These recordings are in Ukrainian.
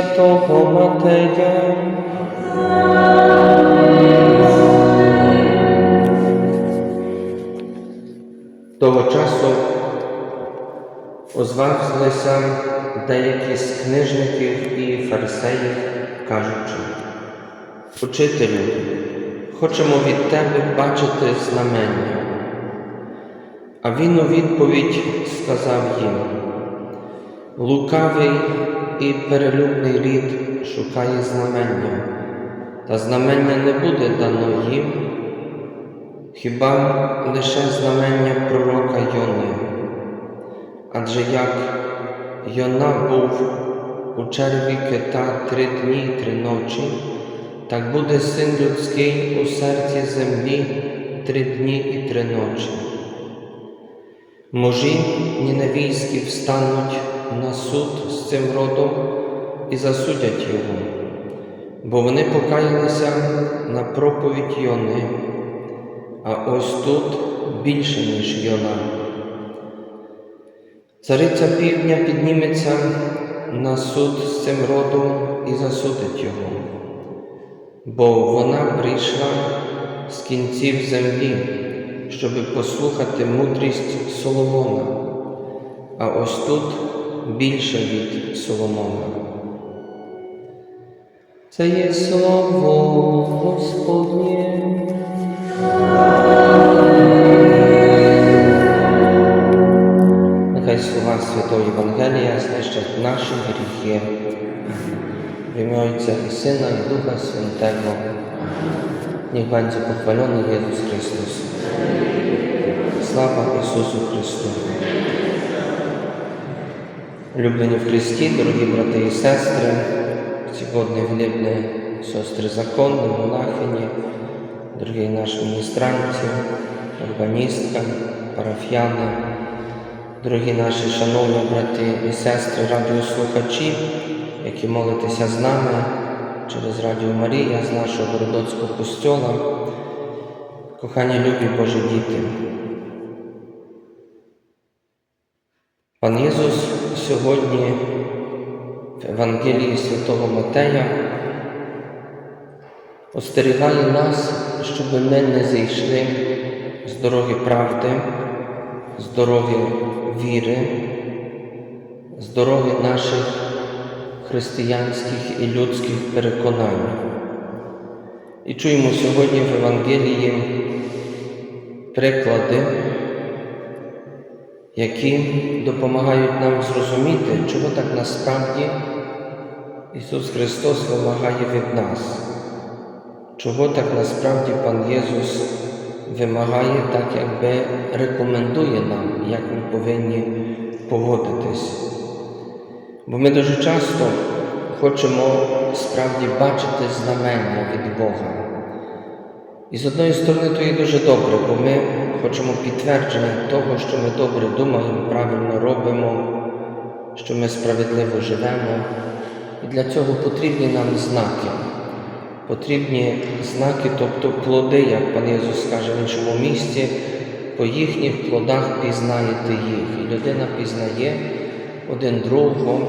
святого Матея. Того часу озвалися деякі з книжників і фарисеїв, кажучи, Учителю, хочемо від тебе бачити знамення. А він у відповідь сказав їм, лукавий і перелюбний рід шукає знамення, та знамення не буде дано їм, хіба лише знамення пророка Йони. Адже як Йона був у черві кита три дні й три ночі, так буде син людський у серці землі три дні і три ночі. Можі ніневійські встануть на суд з цим родом і засудять його, бо вони покаялися на проповідь Йони, а ось тут більше, ніж Йона. Цариця півдня підніметься на суд з цим родом і засудить його, бо вона прийшла з кінців землі, щоб послухати мудрість Соломона, а ось тут більше від Соломона. Це є слово Господнє. Нехай слова Святого Євангелія знищать наші гріхи. В ім'я Отця і Сина і Духа Святого. Niech będzie pochwalony Jezus Chrystus. Слава Ісусу Христу! Люблені в Христі, дорогі брати і сестри, сьогодні влюблені сестри законні, монахині, дорогі наші міністранці, органістка, парафіяни, дорогі наші шановні брати і сестри, радіослухачі, які молитеся з нами через Радіо Марія з нашого Городоцького костьола, кохані любі Божі діти. Пан Ісус сьогодні в Евангелії Святого Матея остерігає нас, щоб ми не зійшли з дороги правди, з дороги віри, з дороги наших християнських і людських переконань. І чуємо сьогодні в Евангелії приклади, які допомагають нам зрозуміти, чого так насправді Ісус Христос вимагає від нас, чого так насправді Пан Єсус вимагає, так якби рекомендує нам, як ми повинні поводитись. Бо ми дуже часто хочемо справді бачити знамення від Бога. І з одної сторони, то є дуже добре, бо ми хочемо підтвердження того, що ми добре думаємо, правильно робимо, що ми справедливо живемо. І для цього потрібні нам знаки. Потрібні знаки, тобто плоди, як пан Єсус каже в іншому місці, по їхніх плодах пізнаєте їх. І людина пізнає один другого,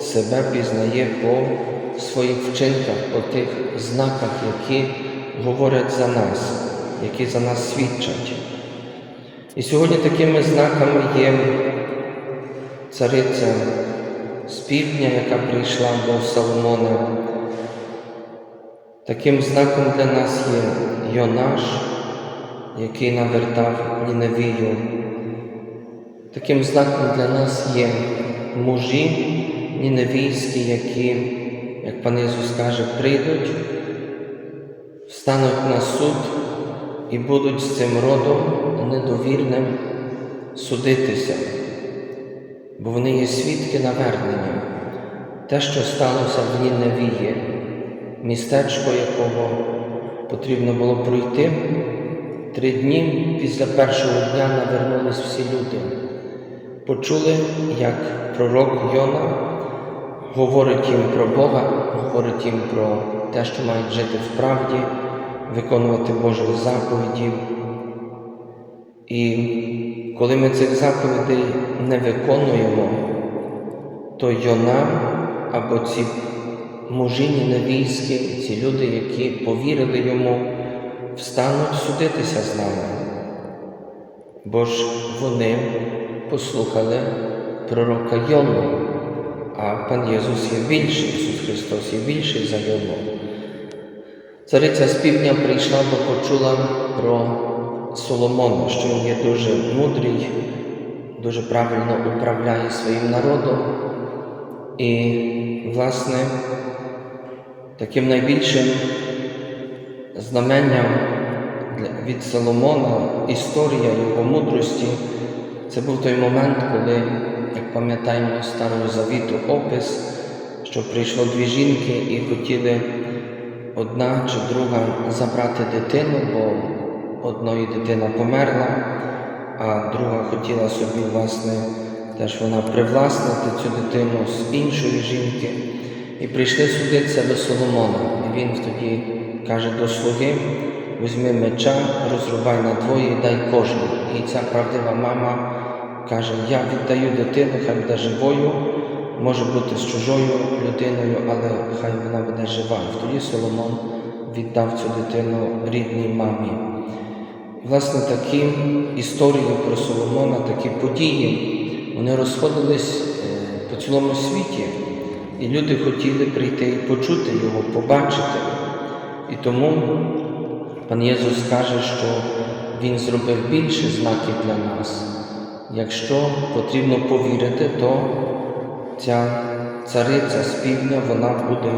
себе пізнає по своїх вчинках, по тих знаках, які говорять за нас, які за нас свідчать. І сьогодні такими знаками є цариця з півдня, яка прийшла до Соломона. Таким знаком для нас є Йонаш, який навертав Ніневію. Таким знаком для нас є мужі ніневійські, які, як пан Ісус каже, прийдуть, встануть на суд і будуть з цим родом недовірним судитися, бо вони є свідки навернення, те, що сталося в Ніневії, містечко якого потрібно було пройти. Три дні після першого дня навернулись всі люди. Почули, як пророк Йона говорить їм про Бога, говорить їм про те, що мають жити в правді, виконувати Божі заповіді. І коли ми цих заповідей не виконуємо, то Йона або ці мужині невійські, ці люди, які повірили йому, встануть судитися з нами. Бо ж вони послухали пророка Йону, а пан Єсус є більший, Ісус Христос є більший за Йону. Цариця з півдня прийшла, бо почула про Соломона, що він є дуже мудрий, дуже правильно управляє своїм народом. І, власне, таким найбільшим знаменням від Соломона, історія його мудрості, це був той момент, коли, як пам'ятаємо Старого Завіту опис, що прийшло дві жінки і хотіли одна чи друга забрати дитину, бо одної дитина померла, а друга хотіла собі, власне, теж вона привласнити цю дитину з іншої жінки. І прийшли судитися до Соломона. І він тоді каже до слуги: візьми меча, розрубай на двоє дай кожну. І ця правдива мама каже: Я віддаю дитину, хай буде живою, може бути з чужою людиною, але хай вона буде жива. І тоді Соломон віддав цю дитину рідній мамі. Власне, такі історії про Соломона, такі події, вони розходились е, по цілому світі, і люди хотіли прийти і почути його, побачити. І тому пан Єсус каже, що Він зробив більше знаків для нас. Якщо потрібно повірити, то ця цариця з півдня вона буде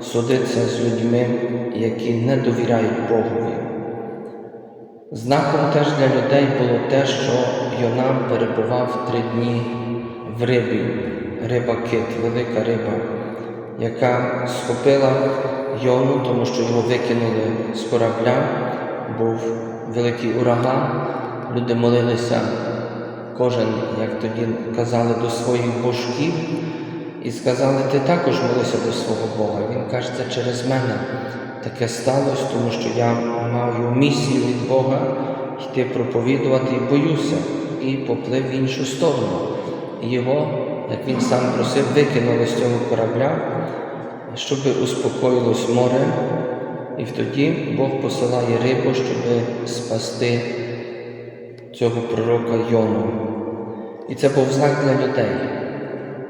судитися з людьми, які не довіряють Богові. Знаком теж для людей було те, що Йона перебував три дні в рибі, риба кит, велика риба, яка схопила Йону, тому що його викинули з корабля, був великий ураган, люди молилися, кожен, як тоді казали, до своїх божків, і сказали, ти також молися до свого Бога. Він каже, це через мене таке сталося, тому що я маю місію від Бога йти проповідувати і боюся, і поплив в іншу сторону. Його, як він сам просив, викинули з цього корабля, щоб успокоїлось море, і тоді Бог посилає рибу, щоб спасти цього пророка Йону. І це був знак для людей,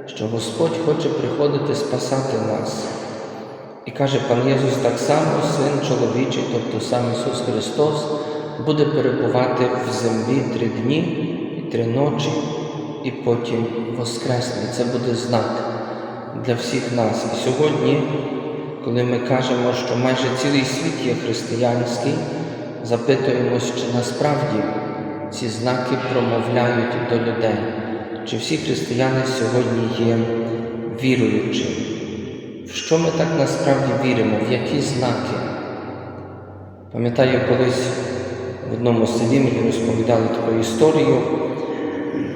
що Господь хоче приходити спасати нас. І каже пан Єсус, так само Син чоловічий, тобто сам Ісус Христос, буде перебувати в землі три дні і три ночі, і потім воскресне. Це буде знак для всіх нас. І сьогодні, коли ми кажемо, що майже цілий світ є християнський, запитуємось, чи насправді ці знаки промовляють до людей, чи всі християни сьогодні є віруючими. В що ми так насправді віримо, в які знаки? Пам'ятаю, колись в одному селі мені розповідали таку історію,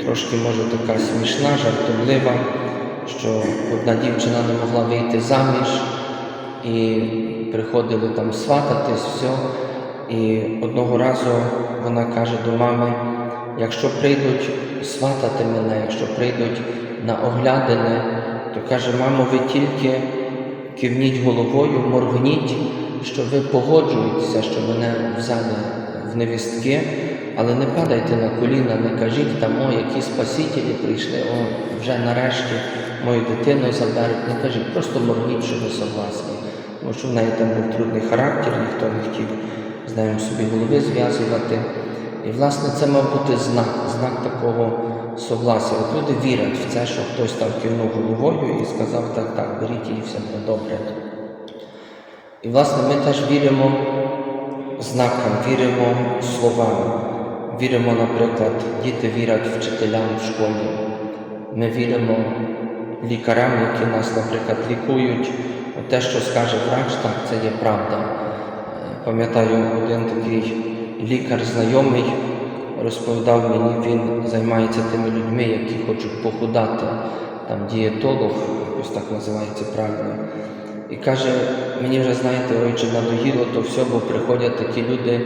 трошки, може, така смішна, жартовлива, що одна дівчина не могла вийти заміж, і приходили там свататись, все. І одного разу вона каже до мами, якщо прийдуть сватати мене, якщо прийдуть на оглядини, то каже, мамо, ви тільки кивніть головою, моргніть, що ви погоджуєтеся, що мене взяли в невістки, але не падайте на коліна, не кажіть там, о, які спасителі прийшли, о, вже нарешті мою дитину заберуть. Не кажіть, просто моргніть, що ви согласні. Тому що в неї там був трудний характер, ніхто не хотів з нею собі голови зв'язувати. І, власне, це мав бути знак, знак такого согласия. От люди вірять в це, що хтось там кивнув головою і сказав, так, так, беріть її, все буде добре. І, власне, ми теж віримо знакам, віримо словам. Віримо, наприклад, діти вірять вчителям в школі. Ми віримо лікарям, які нас, наприклад, лікують. Те, що скаже врач, так, це є правда. Пам'ятаю, один такий лікар знайомий розповідав мені, він займається тими людьми, які хочуть похудати, там дієтолог, якось так називається правильно. І каже, мені вже знаєте, ойче, надоїло то все, бо приходять такі люди,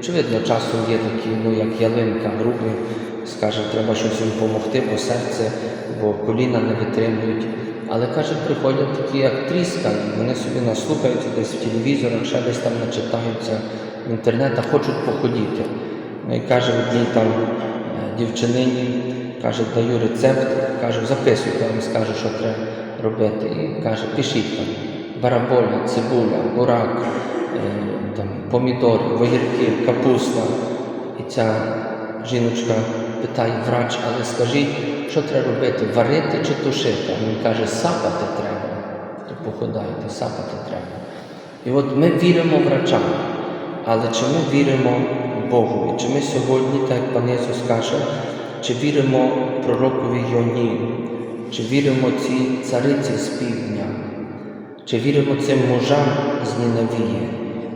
очевидно, часом є такі, ну як ялинка, грубі, скаже, треба щось їм допомогти, бо серце, бо коліна не витримують. Але каже, приходять такі, і вони собі наслухаються десь в телевізорах, ще десь там начитаються в інтернетах, хочуть походіти. Ну і каже одній там е, дівчинині, каже, даю рецепт, кажу, записуйте, я вам скажу, що треба робити. І каже, пишіть там бараболя, цибуля, бурак, е, там, помідори, огірки, капуста. І ця жіночка питає врач, але скажіть, що треба робити, варити чи тушити? Він каже, сапати треба. То походайте, сапати треба. І от ми віримо врачам, але чи ми віримо Богові? Чи ми сьогодні, так як пан Ісус каже, чи віримо пророкові Йоні, чи віримо цій цариці з півдня, чи віримо цим мужам з Ніневії,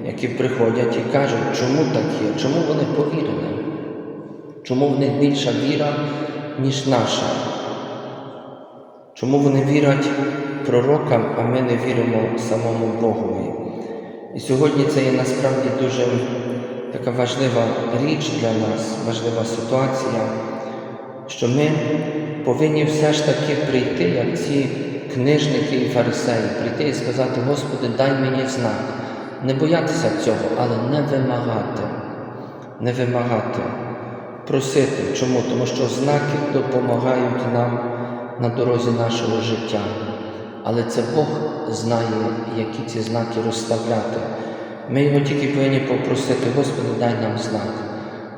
які приходять і кажуть, чому так є, чому вони повірили? Чому в них більша віра, ніж наша? Чому вони вірять пророкам, а ми не віримо самому Богові? І сьогодні це є насправді дуже така важлива річ для нас, важлива ситуація, що ми повинні все ж таки прийти, як ці книжники і фарисеї, прийти і сказати, Господи, дай мені знак. Не боятися цього, але не вимагати, не вимагати, просити. Чому? Тому що знаки допомагають нам на дорозі нашого життя. Але це Бог знає, які ці знаки розставляти. Ми його тільки повинні попросити, Господи, дай нам знак.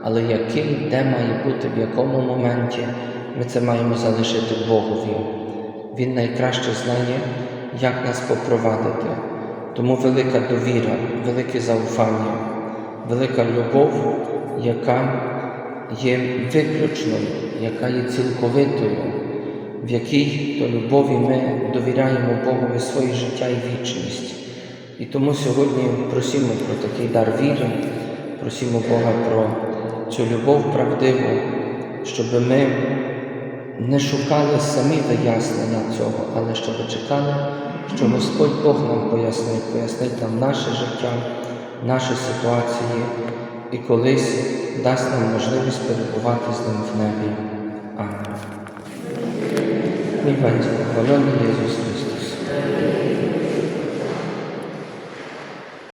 Але який, де має бути, в якому моменті ми це маємо залишити Богові. Він найкраще знає, як нас попровадити. Тому велика довіра, велике заufання, велика любов, яка є виключною, яка є цілковитою, в якій до любові ми довіряємо Богові своє життя і вічність. І тому сьогодні просимо про такий дар віри, просимо Бога про цю любов правдиву, щоб ми не шукали самі вияснення цього, але щоб чекали, що Господь Бог нам пояснить, пояснить нам наше життя, наші ситуації і колись дасть нам можливість перебувати з ним в небі. Амінь. Мій батько, хвалений Ісус